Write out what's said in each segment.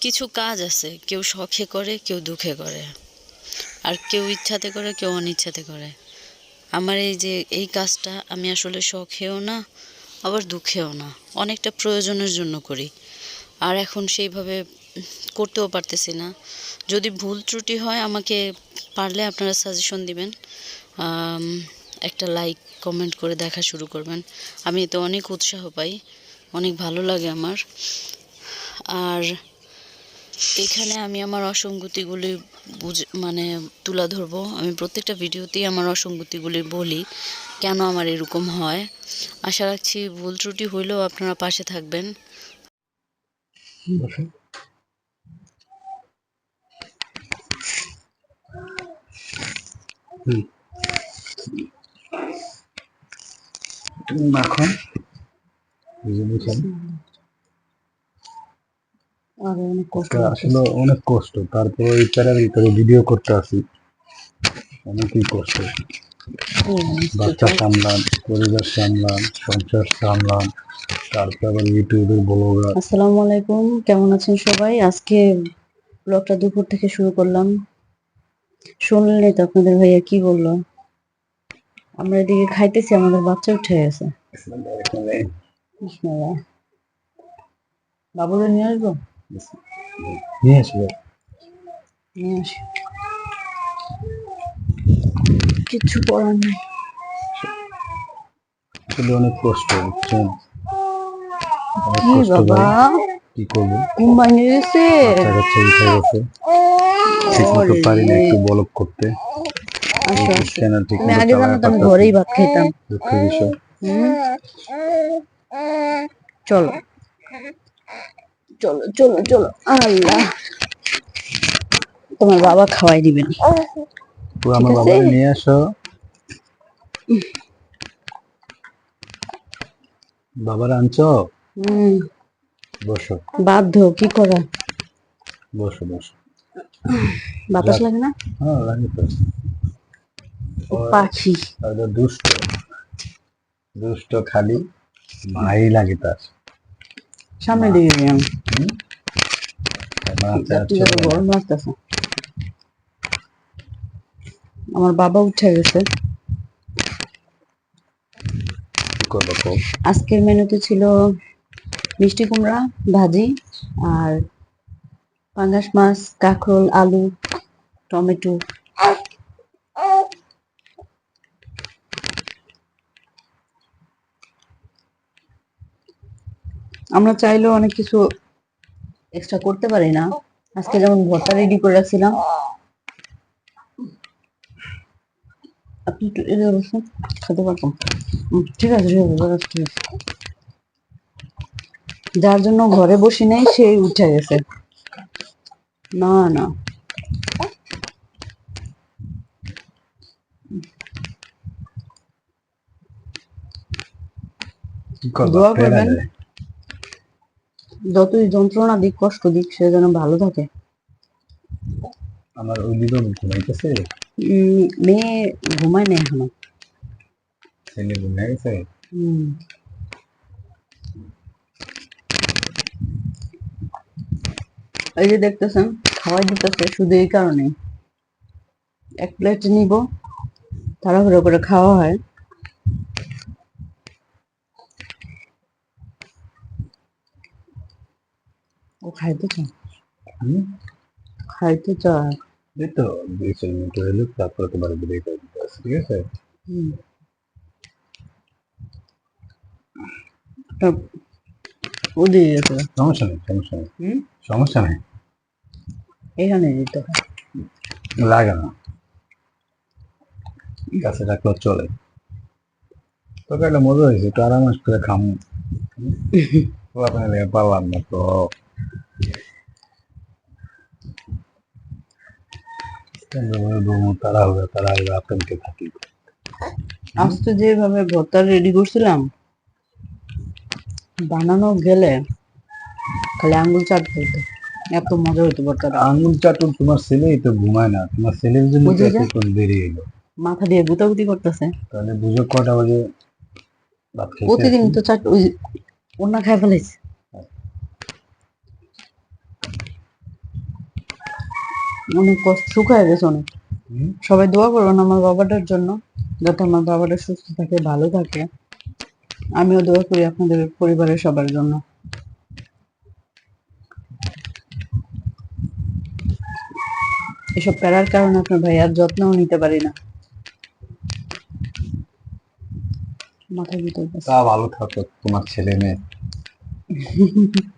কিছু কাজ আছে, কেউ শখে করে, কেউ দুঃখে করে। আর কেউ ইচ্ছাতে করে, কেউ অনিচ্ছাতে করে। আমার এই যে, এই কাজটা আমি আসলে শখেও না, আবার দুঃখেও না। অনেকটা প্রয়োজনের জন্য করি। আর এখন সেইভাবে করতেও পারতেছি না। যদি ভুল ত্রুটি হয়, আমাকে পারলে আপনারা সাজেশন দিবেন। একটা লাইক কমেন্ট করে দেখা শুরু করবেন। আমি এতে অনেক উৎসাহ পাই। অনেক ভালো লাগে আমার। আর এখানে আমি আমার অসঙ্গতিগুলি বুঝ মানে তুলে ধরবো। আমি প্রত্যেকটা ভিডিওতেই আমার অসঙ্গতিগুলি বলি, কেন আমার এরকম হয়। আশা রাখছি ভুল ত্রুটি হইলেও আপনারা পাশে থাকবেন। মাখন বুঝে বুঝেন আর অনেক কষ্ট এটা আসলে অনেক কষ্ট। তারপর এই প্যারার ভিতরে ভিডিও করতে আসি। অনেকই কষ্ট। বাচ্চা সামলান পরিবার সামলান সংসার সামলান তারপর ইউটিউবের ব্লগার। আসসালামু আলাইকুম কেমন আছেন সবাই? আজকে ব্লগটা দুপুর থেকে শুরু করলাম। শুনলেন তো আপনাদের ভাইয়া কি বলল? আমরা এদিকে খাইতেছি আমাদের বাচ্চা উঠে গেছে। বাবুরে নিয়ে আসব? নিয়ে আসবে নিয়ে আসি কিচ্ছু করার নাই আসলে অনেক কষ্ট বুঝছেন কি বাবা কি করব ঘুম ভাঙিয়ে গেছে বাচ্চা উঠে গেছে ঠিক মতো পারি না একটু বলক করতে আসো আসো চ্যানেল ঠিক আমি আগে জানতাম ঘরেই ভাত দুঃখের বিষয় চলো চলো চলো চলো। আল্লাহ। তোমার বাবা খাওয়াই দিবেন। আমার বাবা নিয়ে আসো। বাবার আনছো? হুম। বসো। বাধ্য কি করা? বসো বসো। বাতাস লাগে না? হ্যাঁ লাগে তো। পাখি। দুষ্ট। দুষ্ট খালি। ভাই লাগে তার। সামনে দিকে আমি গরম লাগতেছে আমার বাবা উঠে গেছে? আজকের মেনুতে ছিল মিষ্টি কুমড়া ভাজি আর পাঙ্গাস মাছ কাঁকরোল আলু টমেটো। আমরা চাইলেও অনেক কিছু এক্সট্রা করতে পারি না। আজকে যেমন ভর্তা রেডি করে রাখছিলাম। আপনি একটু এদিকে বসুন খেতে পারতাম ঠিক আছে ঠিক আছে ঠিক আছে, যার জন্য ঘরে বসি নেই সেই উঠে গেছে। না না। দোয়া করবেন। যতই যন্ত্রণা দিক কষ্ট দিক সে যেন ভালো থাকে। আমার ওই দিকে ঘুমাইতেছে? মেয়ে ঘুমায় না এখনও। ছেলে ঘুমাই গেছে? হুম। এই যে দেখতেছেন খাওয়াই দিতেছে শুধু এই কারণে এক প্লেট নিব তাড়াহুড়ো করে খাওয়া হয়। ও খাইতে চায়? হুম? খাইতে চায়। এই তো দুই চার মিনিট তারপরে তোমার দিতে ঠিক আছে? হুম। তা- ও দিয়ে গেছে। সমস্যা নেই সমস্যা নেই। হুম? সমস্যা নেই। এখানে দিতে হয়। লাগে না। কাছে রাখলেও চলে। তোকে একটা মজা হয়েছে একটু আরামাস করে খাম। তো পারলাম না তো। আপনাকে থাকি যেভাবে ভর্তা রেডি করছিলাম বানানো গেলে খালি আঙ্গুল চাটতে হতো এত মজা হতো ভর্তাটা। চাটুন তোমার ছেলেই তো ঘুমায় না তোমার ছেলের জন্য তো এতক্ষণ দেরি হলো মাথা দিয়ে গুতাগুতি করতেছে। তাহলে বুঝো কটা বাজে প্রতিদিন তো চাট ওই অন্য খাই ফেলাইছে। অনেক কষ্ট শুকায় গেছে অনেক। সবাই দোয়া করবেন আমার বাবাটার জন্য যাতে আমার বাবাটা সুস্থ থাকে ভালো থাকে। আমিও দোয়া করি আপনাদের পরিবারের সবার জন্য। এসব প্যারার কারণে আপনার ভাইয়ার যত্নও নিতে পারি না। মাথার ভিতর তা ভালো থাকো তোমার ছেলে মেয়ে।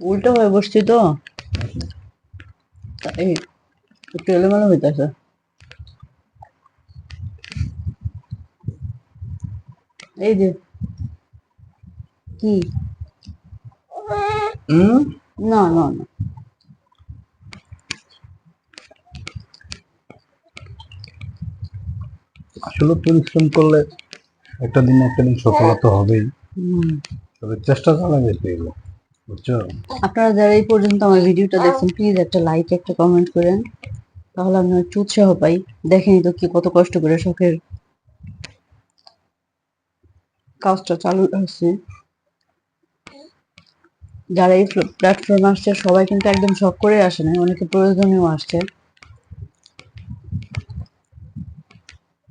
উল্টো হয়ে বসছি তো। এই একটু এলোমেলো হইতেছে। এই যে কি? না না না। আসলে পরিশ্রম করলে একটা দিন একটা দিন সফলতা হবেই। তবে চেষ্টা চালাবে পেয়ে বুঝছ? আপনারা যারা এই পর্যন্ত আমার ভিডিওটা দেখছেন প্লিজ একটা লাইক একটা কমেন্ট করেন। তাহলে আমি একটু উৎসাহ পাই। দেখেনি তো কি কত কষ্ট করে শখের কাজটা চালু আছে যারা এই প্ল্যাটফর্মে আসছে সবাই কিন্তু একদম শখ করে আসে না অনেকে প্রয়োজনীয় আসছে।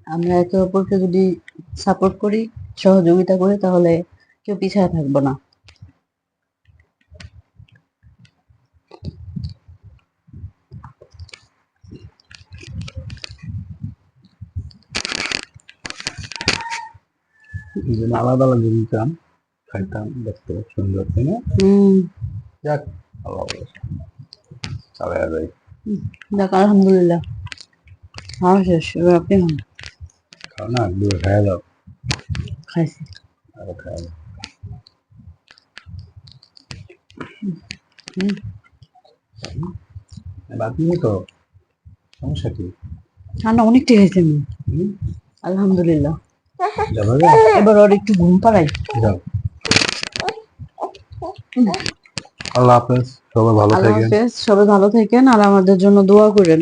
আমরা একে অপরকে যদি সাপোর্ট করি সহযোগিতা করি তাহলে কেউ পিছায় থাকব না। জন্য আলাদা আলাদা দিতাম খাইতাম দেখতে সুন্দর তাই না? যাক আল্লাহ চালাই যাই যাক আলহামদুলিল্লাহ। খাওয়া শেষ এবার আপনি খান। খাও না দূরে খাইয়া দাও। খাইছি। আরও হুম। তো সমস্যা কি? ঠান্ডা অনেকটা খাইছি আমি আলহামদুলিল্লাহ? এবার ওর একটু ঘুম পাড়াই। যাও। আল্লাহ হাফেজ সবাই ভালো আল্লাহ থাকেন। হাফেজ সবাই ভালো থাকেন আর আমাদের জন্য দোয়া করেন।